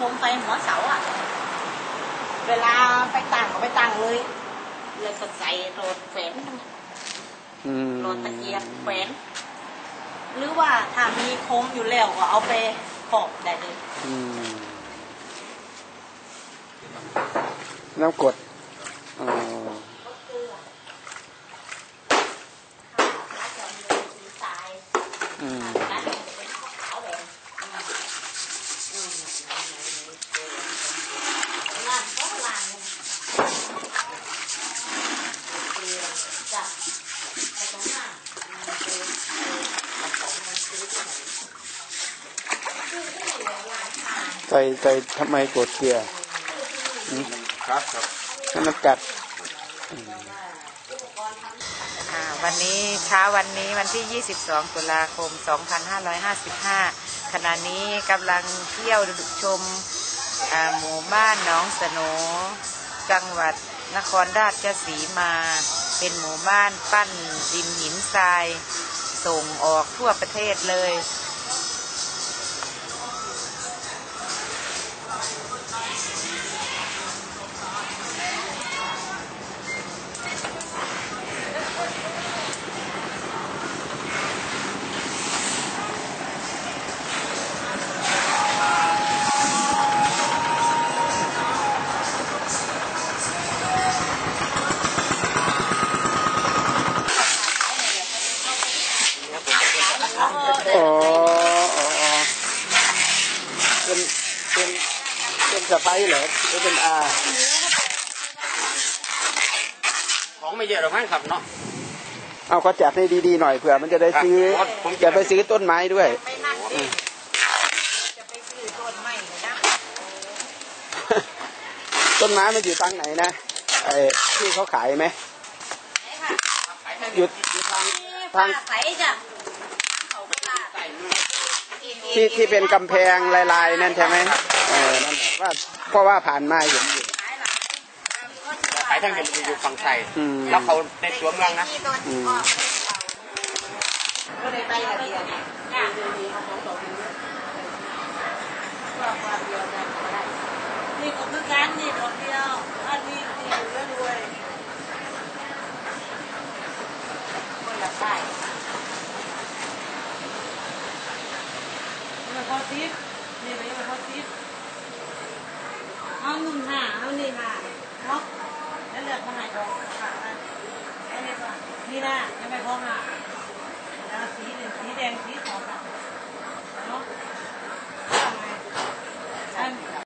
โคมไฟหัวเสาอะ เวลาไปตั้งก็ไปตั้งเลย เลยก็ใส่โรดแขวนอืมโรดตะเกียบแขวนหรือว่าถ้ามีโคมอยู่แล้วก็เอาไปขอบได้เลยอืมน้ำกรดอ๋อก็เกลือข้าวปลาจอมเลยสีทราย อืม ร้านจะเป็นขาวแดงอืมร้านก็ร้านเกลือ จ้ะไปตรงหน้ามันคือมันของมันคือที่ไหนคือที่เหลือหลายทางใส่ใส่ทำไมกรดเกลืออืมครับครับให้มันกัดอ่าวันนี้เช้าวันนี้วันที่ 22 ตุลาคม 2555 ขณะนี้กำลังเที่ยวชมอ่าหมู่บ้านหนองสโหนจังหวัดนครราชสีมา เป็นหมู่บ้านปั้นดินหินทราย ส่งออกทั่วประเทศเลย อ๋ออ๋ออ๋อเป็นเป็นเป็นสะพ้ายเหรอหรือเป็นอาของไม่เยอะหรอกมั้งครับเนาะเอาก็จัดให้ดีๆหน่อยเผื่อมันจะได้ซื้อครับผมจะไปซื้อต้นไม้ด้วยไปนั่งดิจะไปซื้อต้นไม้นะต้นไม้มันอยู่ทางไหนนะไอ้ที่เขาขายไหมอยู่อยู่ทางทางใสจ้ะ ที่ที่เป็นกำแพงลายๆ นั่นใช่ไหมเออนั่นแหละว่าเพราะว่าผ่านมาเห็นอยู่ขายทั้งเด็กอยู่ฝั่งไทยอืม แล้วเขาในตัวเมืองนะ อืม ก็เลยไปละเดียวเนี่ยจ้ะว่าความเดียวได้ก็ได้นี่ก็คือการนี่ดอกเดียวอันนี้นี่อยู่แล้วรวยคนละป้าย มันพอทิพย์นี่มันพอทิพย์เอาหนึ่งห้าเอาหนึ่งห้าเนาะแล้วเลือกมาให้ดอกค่ะอันนี้ก่อนนี่นะยังไม่พอห้าแล้วสีหนึ่งสีแดง